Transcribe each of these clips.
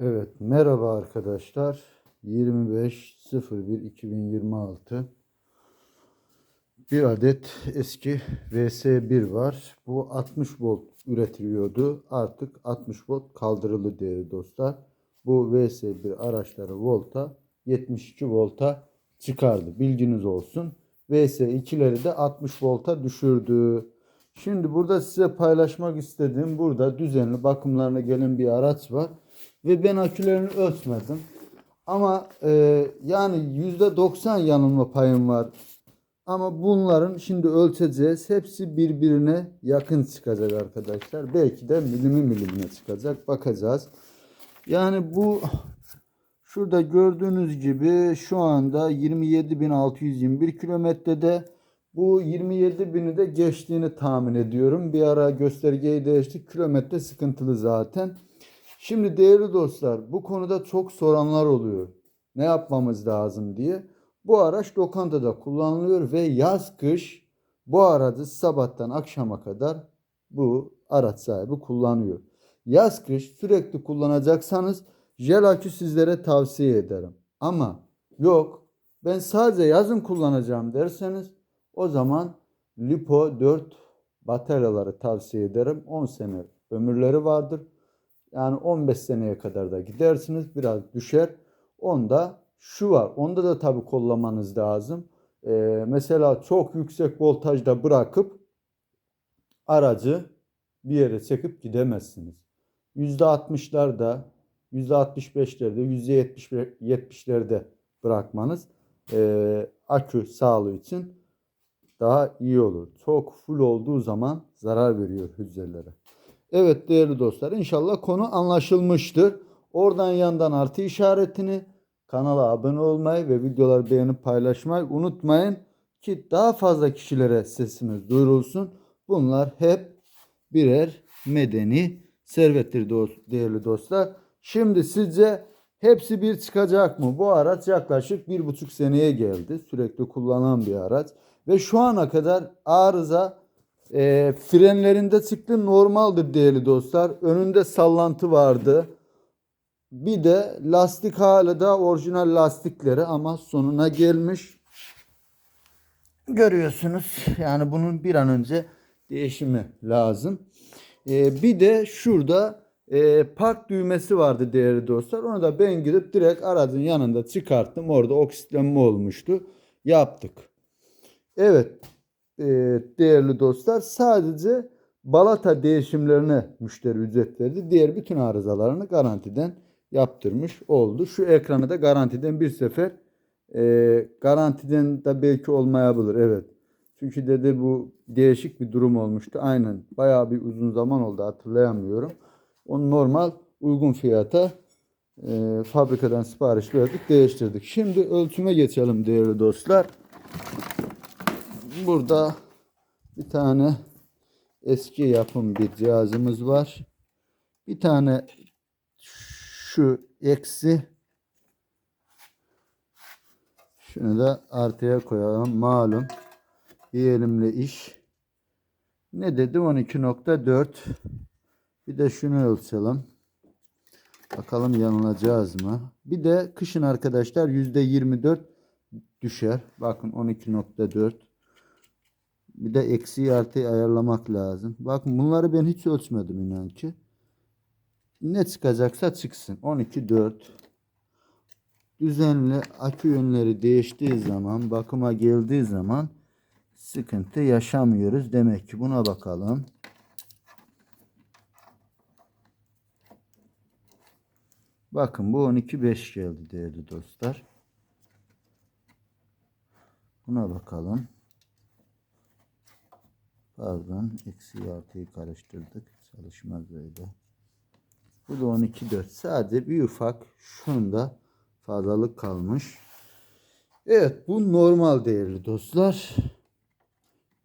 Evet, merhaba arkadaşlar. 25.01.2026 bir adet eski VS1 var. Bu 60 volt üretiliyordu. Artık 60 volt kaldırıldı değerli dostlar. Bu VS1 araçları volta 72 volta çıkardı. Bilginiz olsun. VS2'leri de 60 volta düşürdü. Şimdi burada size paylaşmak istediğim burada düzenli bakımlarına gelen bir araç var. Ve ben akülerini ölçmedim. Ama e, yani %90 yanılma payım var. Ama bunların şimdi ölçeceğiz. Hepsi birbirine yakın çıkacak arkadaşlar. Belki de milimi milimine çıkacak. Bakacağız. Yani bu şurada gördüğünüz gibi şu anda 27.621 kilometrede bu 27.000'i de geçtiğini tahmin ediyorum. Bir ara göstergeyi değiştik. Kilometre sıkıntılı zaten. Şimdi değerli dostlar bu konuda çok soranlar oluyor. Ne yapmamız lazım diye. Bu araç lokantada kullanılıyor ve yaz kış bu aracı sabahtan akşama kadar bu araç sahibi kullanıyor. Yaz kış sürekli kullanacaksanız jel akü sizlere tavsiye ederim. Ama yok ben sadece yazın kullanacağım derseniz o zaman Lipo 4 bataryaları tavsiye ederim. 10 sene ömürleri vardır. Yani 15 seneye kadar da gidersiniz. Biraz düşer. Onda şu var. Onda da tabii kollamanız lazım. Ee, mesela çok yüksek voltajda bırakıp aracı bir yere çekip gidemezsiniz. %60'larda, %65'lerde, %70'lerde bırakmanız e, akü sağlığı için daha iyi olur. Çok full olduğu zaman zarar veriyor hücrelere. Evet değerli dostlar inşallah konu anlaşılmıştır. Oradan yandan artı işaretini kanala abone olmayı ve videoları beğenip paylaşmayı unutmayın ki daha fazla kişilere sesimiz duyurulsun. Bunlar hep birer medeni servettir değerli dostlar. Şimdi sizce hepsi bir çıkacak mı? Bu araç yaklaşık bir buçuk seneye geldi. Sürekli kullanılan bir araç. Ve şu ana kadar arıza e, frenlerinde çıktı normaldir değerli dostlar. Önünde sallantı vardı. Bir de lastik hala da orijinal lastikleri ama sonuna gelmiş. Görüyorsunuz. Yani bunun bir an önce değişimi lazım. E, bir de şurada e, park düğmesi vardı değerli dostlar. Onu da ben gidip direkt aracın yanında çıkarttım. Orada oksitlenme olmuştu. Yaptık. Evet e, değerli dostlar sadece balata değişimlerine müşteri ücret verdi. Diğer bütün arızalarını garantiden yaptırmış oldu. Şu ekranı da garantiden bir sefer e, garantiden de belki olmayabilir. Evet. Çünkü dedi bu değişik bir durum olmuştu. Aynen. Bayağı bir uzun zaman oldu hatırlayamıyorum. Onu normal uygun fiyata e, fabrikadan sipariş verdik değiştirdik. Şimdi ölçüme geçelim değerli dostlar burada bir tane eski yapım bir cihazımız var. Bir tane şu eksi şunu da artıya koyalım. Malum bir elimle iş. Ne dedi? 12.4 bir de şunu ölçelim. Bakalım yanılacağız mı? Bir de kışın arkadaşlar %24 düşer. Bakın 12.4 bir de eksi artıyı ayarlamak lazım. Bakın bunları ben hiç ölçmedim inan ki. Ne çıkacaksa çıksın. 12 4 düzenli akü yönleri değiştiği zaman, bakıma geldiği zaman sıkıntı yaşamıyoruz. Demek ki buna bakalım. Bakın bu 12 5 geldi değerli dostlar. Buna bakalım. Pardon. Eksi artıyı karıştırdık. Çalışmaz böyle. Bu da 12 4. Sadece bir ufak şunda fazlalık kalmış. Evet bu normal değerli dostlar.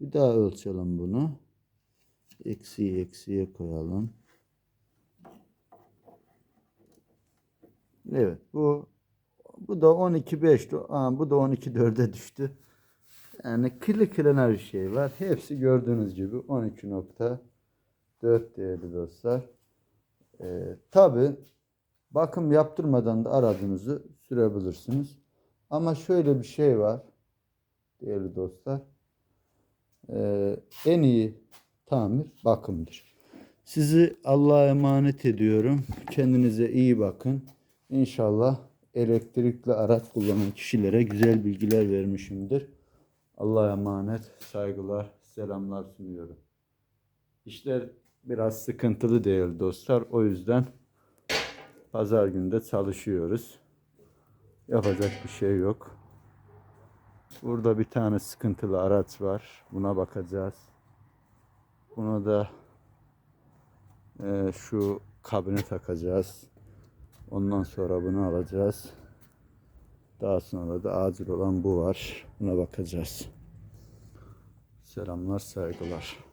Bir daha ölçelim bunu. Eksiyi eksiye koyalım. Evet bu bu da 12 5. Aa, bu da 12 4'e düştü. Yani kirli kirlenen bir şey var. Hepsi gördüğünüz gibi 12.4 değerli dostlar. Ee, Tabi bakım yaptırmadan da aracınızı sürebilirsiniz. Ama şöyle bir şey var değerli dostlar. Ee, en iyi tamir bakımdır. Sizi Allah'a emanet ediyorum. Kendinize iyi bakın. İnşallah elektrikli araç kullanan kişilere güzel bilgiler vermişimdir. Allah'a emanet, saygılar, selamlar sunuyorum. İşler biraz sıkıntılı değil dostlar. O yüzden pazar günde çalışıyoruz. Yapacak bir şey yok. Burada bir tane sıkıntılı araç var. Buna bakacağız. Buna da e, şu kabine takacağız. Ondan sonra bunu alacağız. Daha sonra da acil olan bu var. Buna bakacağız. Selamlar, saygılar.